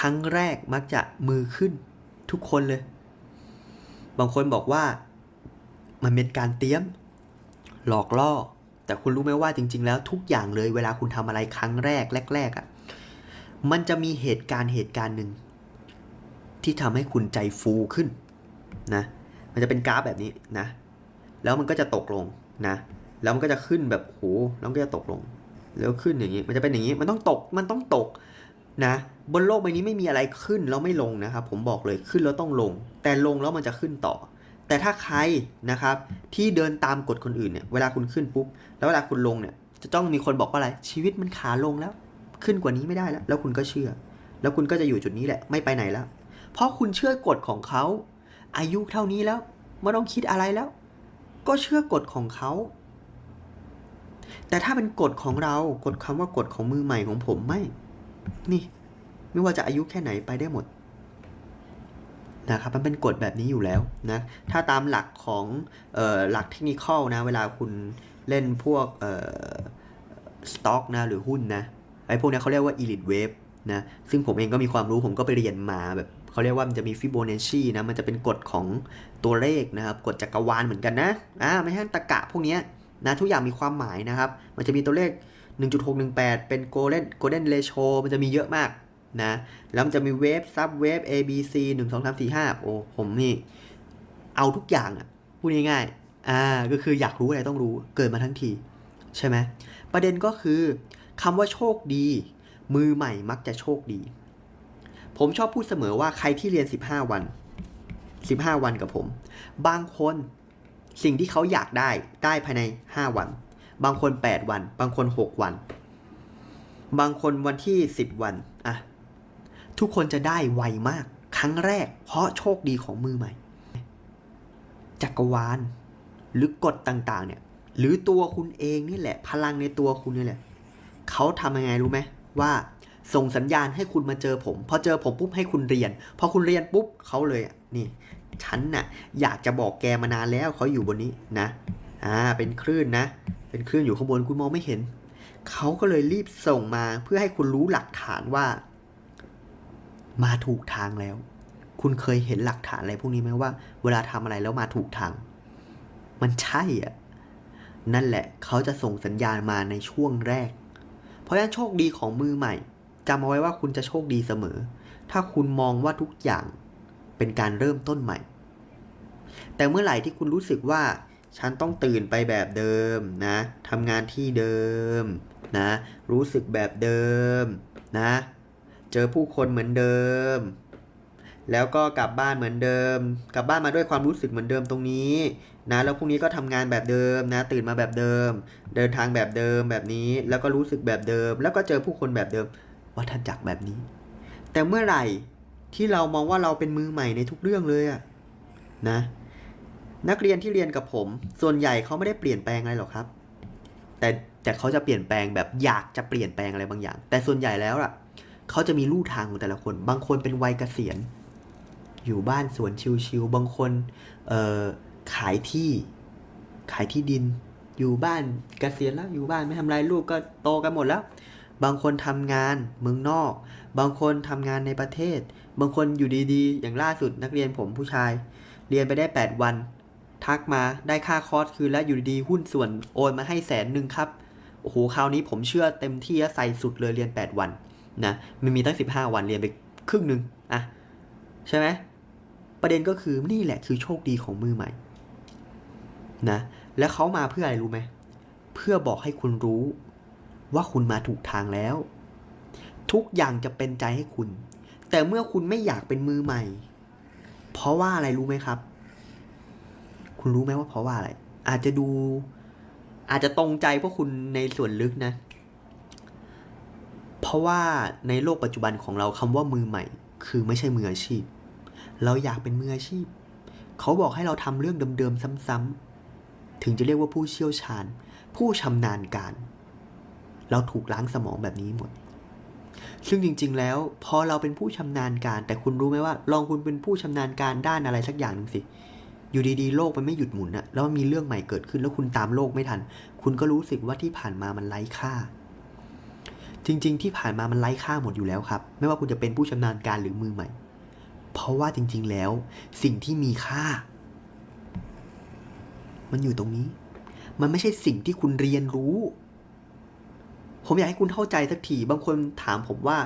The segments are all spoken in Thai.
ครั้งแรกมักจะมือขึ้นทุกคนเลย บางคนบอกว่ามันเป็นการเตรียม หลอกล่อ แต่คุณรู้ไหมว่าจริง ๆ แล้วทุกอย่างเลยเวลาคุณทำอะไรครั้งแรกแรกๆอะ่ะ มันจะมีเหตุการณ์เหตุการณ์หนึ่งที่ทำให้คุณใจฟูขึ้นนะ มันจะเป็นกราฟแบบนี้นะ แล้วมันก็จะตกลงนะ แล้วมันก็จะขึ้นแบบโหแล้วก็จะตกลง แล้วขึ้นอย่างนี้ มันจะเป็นอย่างนี้ มันต้องตก มันต้องตกนะ บนโลกใบนี้ไม่มีอะไรขึ้นแล้วไม่ลงนะครับ ผมบอกเลยขึ้นแล้วต้องลง แต่ลงแล้วมันจะขึ้นต่อ แต่ถ้าใครนะครับที่เดินตามกฎคนอื่นเนี่ยเวลาคุณขึ้นปุ๊บแล้วเวลาคุณลงเนี่ยจะต้องมีคนบอกว่าอะไรชีวิตมันขาลงแล้ว ขึ้นกว่านี้ไม่ได้แล้ว แล้วคุณก็เชื่อ แล้วคุณก็จะอยู่จุดนี้แหละไม่ไปไหนแล้ว เพราะคุณเชื่อกฎของเขา อายุเท่านี้แล้วไม่ต้องคิดอะไรแล้ว ก็เชื่อกฎของเขาแต่ถ้าเป็นกฎของเรากฎคำว่ากฎของมือใหม่ของผมไม่ นี่ ไม่ว่าจะอายุแค่ไหนไปได้หมดนะครับมันเป็นกฎแบบนี้อยู่แล้วนะ ถ้าตามหลักของออหลักเทคนิคนะ เวลาคุณเล่นพวกสต็อกนะหรือหุ้นนะไอ้พวกนี้เขาเรียกว่า elite wave นะซึ่งผมเองก็มีความรู้ผมก็ไปเรียนมาแบบเขาเรียกว่ามันจะมีฟิโบนัชชีนะมันจะเป็นกฎของตัวเลขนะครับกฎจักรวาลเหมือนกันนะอ่าไม่ใช่ตะกะพวกนี้นะทุกอย่างมีความหมายนะครับ มันจะมีตัวเลข 1.618 เป็น golden golden ratio มันจะมีเยอะมาก นะ แล้วมันจะมีเวฟซับเวฟ A B C 1 2 3 4 5 โอ้ผมนี่ เอาทุกอย่างอะพูดง่ายๆอ่าก็คืออยากรู้อะไรต้องรู้เกิดมาทั้งที ใช่ไหมประเด็นก็คือคำว่าโชคดี มือใหม่มักจะโชคดี ผมชอบพูดเสมอว่าใครที่เรียน 15 วัน 15 วันกับผม บางคนสิ่งที่เขาอยากได้ได้ภายใน 5 วัน บางคน 8 วัน บางคน 6 วัน บางคนวันที่ 10 วัน อะ ทุกคนจะได้ไวมาก ครั้งแรก เพราะโชคดีของมือใหม่ จักรวาลหรือกฎต่างๆ เนี่ย หรือตัวคุณเองนี่แหละ พลังในตัวคุณนี่แหละ เขาทำยังไงรู้ไหมว่าส่งสัญญาณให้คุณมาเจอผม พอเจอผมปุ๊บให้คุณเรียน พอคุณเรียนปุ๊บเขาเลยนี่ ฉันน่ะ อยากจะบอกแกมานานแล้วเขาอยู่บนนี้นะ อ่า เป็นคลื่นนะ เป็นคลื่นอยู่ข้างบนคุณมองไม่เห็น เขาก็เลยรีบส่งมาเพื่อให้คุณรู้หลักฐานว่า มาถูกทางแล้ว คุณเคยเห็นหลักฐานอะไรพวกนี้ไหมว่า เวลาทำอะไรแล้วมาถูกทาง มันใช่อะ นั่นแหละเขาจะส่งสัญญาณมาในช่วงแรก เพราะฉะนั้นโชคดีของมือใหม่จำเอาไว้ว่าคุณจะโชคดีเสมอ ถ้าคุณมองว่าทุกอย่างเป็นการเริ่มต้นใหม่ แต่เมื่อไหร่ที่คุณรู้สึกว่าฉันต้องตื่นไปแบบเดิมนะทำงานที่เดิมนะ รู้สึกแบบเดิมนะ เจอผู้คนเหมือนเดิม แล้วก็กลับบ้านเหมือนเดิม กลับบ้านมาด้วยความรู้สึกเหมือนเดิมตรงนี้นะแล้วพรุ่งนี้ก็ทำงานแบบเดิมนะ ตื่นมาแบบเดิม เดินทางแบบเดิมแบบนี้ แล้วก็รู้สึกแบบเดิม แล้วก็เจอผู้คนแบบเดิมวัฏจักรแบบนี้ แต่เมื่อไหร่ที่เรามองว่าเราเป็นมือใหม่ในทุกเรื่องเลยอะนะ นักเรียนที่เรียนกับผม ส่วนใหญ่เขาไม่ได้เปลี่ยนแปลงอะไรหรอกครับ แต่แต่เขาจะเปลี่ยนแปลงแบบอยากจะเปลี่ยนแปลงอะไรบางอย่าง แต่ส่วนใหญ่แล้วล่ะ เขาจะมีลู่ทางของแต่ละคน บางคนเป็นวัยเกษียณ อยู่บ้านสวนชิวๆบางคนเอ่อขายที่ ขายที่ดิน อยู่บ้านเกษียณแล้ว อยู่บ้านไม่ทำไรลูกก็โตกันหมดแล้ว บางคนทำงานเมืองนอก บางคนทำงานในประเทศ บางคนอยู่ดีๆ อย่างล่าสุดนักเรียนผมผู้ชาย เรียนไปได้ 8 วัน ทักมาได้ค่าคอร์สคืนแล้วอยู่ดีๆหุ้นส่วนโอนมาให้แสนหนึ่งครับโอ้โหคราวนี้ผมเชื่อเต็มที่ใส่สุดเลยเรียน 8 วัน นะมันมีตั้ง 15 วันเรียนไปครึ่งหนึ่งอะใช่ไหมประเด็นก็คือนี่แหละคือโชคดีของมือใหม่นะแล้วเขามาเพื่ออะไรรู้ไหมเพื่อบอกให้คุณรู้ว่าคุณมาถูกทางแล้ว ทุกอย่างจะเป็นใจให้คุณ แต่เมื่อคุณไม่อยากเป็นมือใหม่ เพราะว่าอะไรรู้ไหมครับ คุณรู้ไหมว่าเพราะว่าอะไร อาจจะดูอาจจะตรงใจพวกคุณในส่วนลึกนะ เพราะว่าในโลกปัจจุบันของเราคำว่ามือใหม่ คือไม่ใช่มืออาชีพ เราอยากเป็นมืออาชีพ เขาบอกให้เราทำเรื่องเดิมๆซ้ำๆถึงจะเรียกว่าผู้เชี่ยวชาญ ผู้ชำนาญการ เราถูกล้างสมองแบบนี้หมด ซึ่งจริง ๆ แล้ว พอเราเป็นผู้ชำนาญการ แต่คุณรู้ไหมว่า ลองคุณเป็นผู้ชำนาญการด้านอะไรสักอย่างหนึ่งสิอยู่ดีๆ โลกมันไม่หยุดหมุนอะแล้วมันมีเรื่องใหม่เกิดขึ้น แล้วคุณตามโลกไม่ทัน คุณก็รู้สึกว่าที่ผ่านมามันไร้ค่า จริง ๆ ที่ผ่านมามันไร้ค่าหมดอยู่แล้วครับ ไม่ว่าคุณจะเป็นผู้ชำนาญการหรือมือใหม่ เพราะว่าจริง ๆ แล้ว สิ่งที่มีค่า มันอยู่ตรงนี้ มันไม่ใช่สิ่งที่คุณเรียนรู้ ผมอยากให้คุณเข้าใจสักทีบางคนถามผมว่า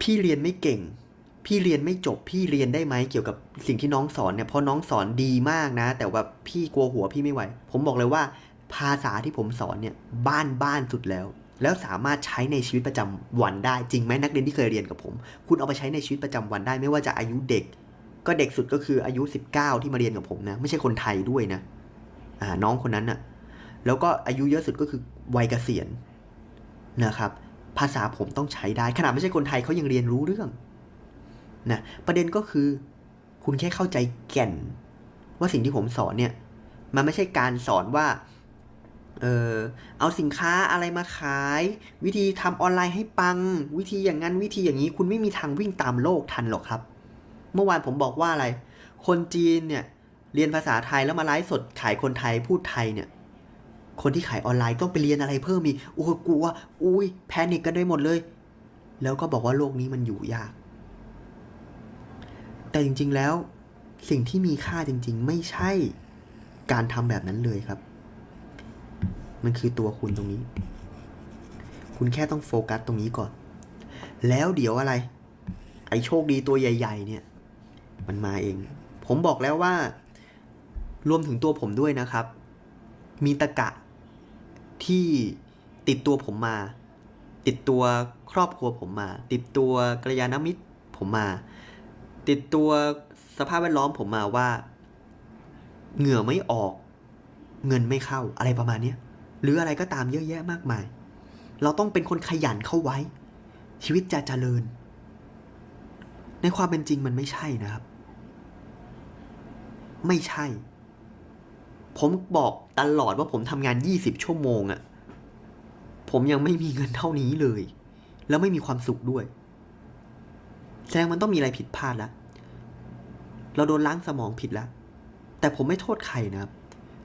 พี่เรียนไม่เก่ง พี่เรียนไม่จบ พี่เรียนได้ไหมเกี่ยวกับสิ่งที่น้องสอนเนี่ยเพราะน้องสอนดีมากนะ แต่ว่าพี่กลัวหัวพี่ไม่ไหว ผมบอกเลยว่า ภาษาที่ผมสอนเนี่ยบ้านบ้านสุดแล้ว แล้วสามารถใช้ในชีวิตประจำวันได้ จริงไหมนักเรียนที่เคยเรียนกับผม คุณเอาไปใช้ในชีวิตประจำวันได้ ไม่ว่าจะอายุเด็ก ก็เด็กสุดก็คืออายุ 19 ที่มาเรียนกับผมนะ ไม่ใช่คนไทยด้วยนะอ่าน้องคนนั้นน่ะแล้วก็อายุเยอะสุดก็คือวัยเกษียณนะครับ ภาษาผมต้องใช้ได้ ขนาดไม่ใช่คนไทยเขายังเรียนรู้เรื่องนะประเด็นก็คือ คุณแค่เข้าใจแก่น ว่าสิ่งที่ผมสอนเนี่ย มันไม่ใช่การสอนว่า เออเอาสินค้าอะไรมาขาย วิธีทำออนไลน์ให้ปัง วิธีอย่างนั้นวิธีอย่างนี้คุณไม่มีทางวิ่งตามโลกทันหรอกครับ เมื่อวานผมบอกว่าอะไร คนจีนเนี่ยเรียนภาษาไทยแล้วมาไลฟ์สดขายคนไทยพูดไทยเนี่ยคนที่ขายออนไลน์ต้องไปเรียนอะไรเพิ่มมีกโอ้กลัวอุ้ยแพนิคกันได้หมดเลย แล้วก็บอกว่าโลกนี้มันอยู่ยาก แต่จริงๆแล้วสิ่งที่มีค่าจริง ๆ ไม่ใช่การทำแบบนั้นเลยครับ มันคือตัวคุณตรงนี้ คุณแค่ต้องโฟกัสตรงนี้ก่อน แล้วเดี๋ยวอะไร ไอ้โชคดีตัวใหญ่ ๆ เนี่ย มันมาเอง ผมบอกแล้วว่า รวมถึงตัวผมด้วยนะครับ มีตะกะที่ติดตัวผมมา ติดตัวครอบครัวผมมา ติดตัวกัลยาณมิตรผมมา ติดตัวสภาพแวดล้อมผมมาว่า เหงื่อไม่ออก เงินไม่เข้าอะไรประมาณเนี้ย หรืออะไรก็ตามเยอะแยะมากมาย เราต้องเป็นคนขยันเข้าไว้ ชีวิตจะเจริญ ในความเป็นจริงมันไม่ใช่นะครับ ไม่ใช่ ผมบอกตลอดว่าผมทำงาน 20 ชั่วโมงอะผมยังไม่มีเงินเท่านี้เลย แล้วไม่มีความสุขด้วย แสดงมันต้องมีอะไรผิดพลาดแล้ว เราโดนล้างสมองผิดแล้ว แต่ผมไม่โทษใครนะครับ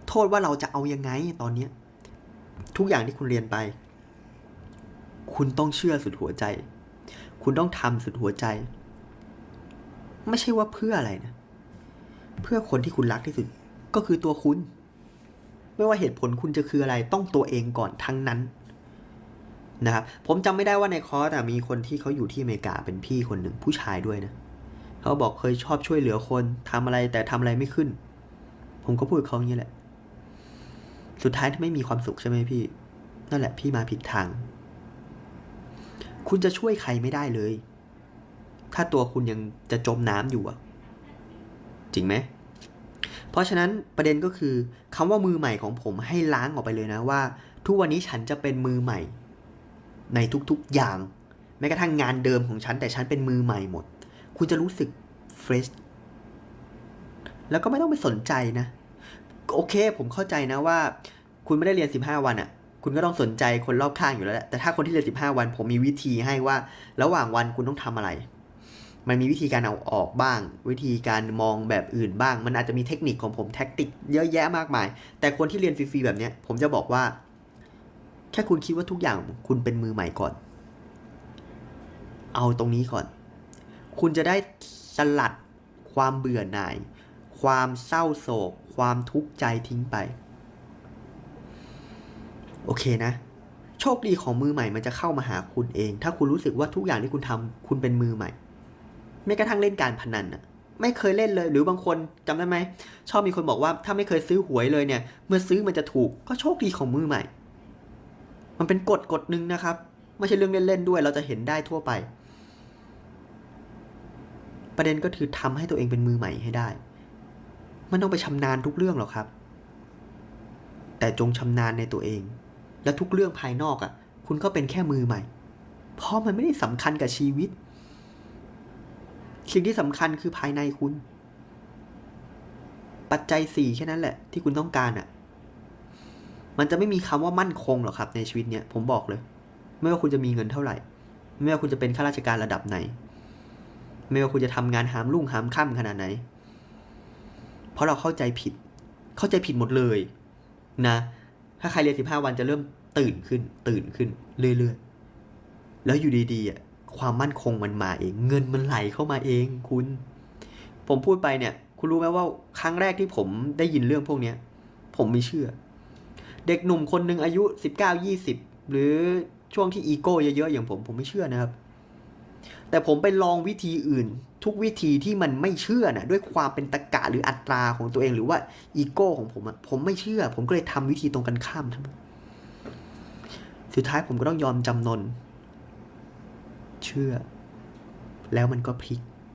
โทษว่าเราจะเอายังไงตอนเนี้ย ทุกอย่างที่คุณเรียนไป คุณต้องเชื่อสุดหัวใจ คุณต้องทำสุดหัวใจ ไม่ใช่ว่าเพื่ออะไรนะ เพื่อคนที่คุณรักที่สุด ก็คือตัวคุณ ไม่ว่าเหตุผลคุณจะคืออะไร ต้องตัวเองก่อนทั้งนั้นนะครับผมจำไม่ได้ว่าในคอร์สอะมีคนที่เขาอยู่ที่อเมริกาเป็นพี่คนหนึ่งผู้ชายด้วยนะเขาบอกเคยชอบช่วยเหลือคนทำอะไรแต่ทำอะไรไม่ขึ้น ผมก็พูดเขาอย่างนี้แหละ สุดท้ายที่ไม่มีความสุขใช่ไหมพี่ นั่นแหละพี่มาผิดทาง คุณจะช่วยใครไม่ได้เลย ถ้าตัวคุณยังจะจมน้ำอยู่อะจริงไหม เพราะฉะนั้นประเด็นก็คือคำว่ามือใหม่ของผมให้ล้างออกไปเลยนะว่า ทุกวันนี้ฉันจะเป็นมือใหม่ ในทุกๆอย่าง แม้กระทั่งงานเดิมของฉันแต่ฉันเป็นมือใหม่หมด คุณจะรู้สึกเฟรชแล้วก็ไม่ต้องไปสนใจนะ โอเค ผมเข้าใจนะว่า คุณไม่ได้เรียน 15 วันอะ่ะ คุณก็ต้องสนใจคนรอบข้างอยู่แล้วแหละแต่ถ้าคนที่เรียน 15 วัน ผมมีวิธีให้ว่า ระหว่างวันคุณต้องทำอะไร มันมีวิธีการเอาออกบ้าง วิธีการมองแบบอื่นบ้าง มันอาจจะมีเทคนิคของผมแท็กติกเยอะแยะมากมาย แต่คนที่เรียนฟรีๆแบบเนี้ย ผมจะบอกว่า แค่คุณคิดว่าทุกอย่างคุณเป็นมือใหม่ก่อน เอาตรงนี้ก่อน คุณจะได้สลัดความเบื่อหน่าย ความเศร้าโศก ความทุกข์ใจทิ้งไป โอเคนะ โชคดีของมือใหม่มันจะเข้ามาหาคุณเอง ถ้าคุณรู้สึกว่าทุกอย่างที่คุณทำคุณเป็นมือใหม่แม้กระทั่งเล่นการพนันนะไม่เคยเล่นเลย หรือบางคนจำได้ไหม ชอบมีคนบอกว่าถ้าไม่เคยซื้อหวยเลยเนี่ย เมื่อซื้อมันจะถูก ก็โชคดีของมือใหม่ มันเป็นกฎกฎหนึ่งนะครับไม่ใช่เรื่องเล่นๆด้วย เราจะเห็นได้ทั่วไป ประเด็นก็คือทำให้ตัวเองเป็นมือใหม่ให้ได้ มันต้องไปชำนาญทุกเรื่องหรอกครับ แต่จงชำนาญในตัวเอง และทุกเรื่องภายนอกอะ่ะ คุณก็เป็นแค่มือใหม่ เพราะมันไม่ได้สำคัญกับชีวิต สิ่งที่สำคัญคือภายในคุณ ปัจจัยสี่แค่นั้นแหละ ที่คุณต้องการอะ่ะ มันจะไม่มีคำว่ามั่นคงหรอกครับ ในชีวิตเนี้ยผมบอกเลย ไม่ว่าคุณจะมีเงินเท่าไหร่ ไม่ว่าคุณจะเป็นข้าราชการระดับไหน ไม่ว่าคุณจะทำงานหามรุ่งหามค่ำขนาดไหน เพราะเราเข้าใจผิด เข้าใจผิดหมดเลยนะ ถ้าใครเรียน15วันจะเริ่มตื่นขึ้น ตื่นขึ้นเรื่อยๆ แล้วอยู่ดีๆอะความมั่นคงมันมาเอง เงินมันไหลเข้ามาเองคุณ ผมพูดไปเนี่ย คุณรู้ไหมว่าครั้งแรกที่ผมได้ยินเรื่องพวกเนี้ย ผมไม่เชื่อ เด็กหนุ่มคนหนึ่งอายุสิบเก้ายี่สิบหรือช่วงที่อีโก้เยอะๆอย่างผมผมไม่เชื่อนะครับ แต่ผมไปลองวิธีอื่น ทุกวิธีที่มันไม่เชื่อนะด้วยความเป็นตะกะหรืออัตราของตัวเองหรือว่าอีโก้ของผมอะผมไม่เชื่อ ผมก็เลยทำวิธีตรงกันข้ามทั้งหมดสุดท้ายผมก็ต้องยอมจำนน เชื่อ แล้วมันก็พลิก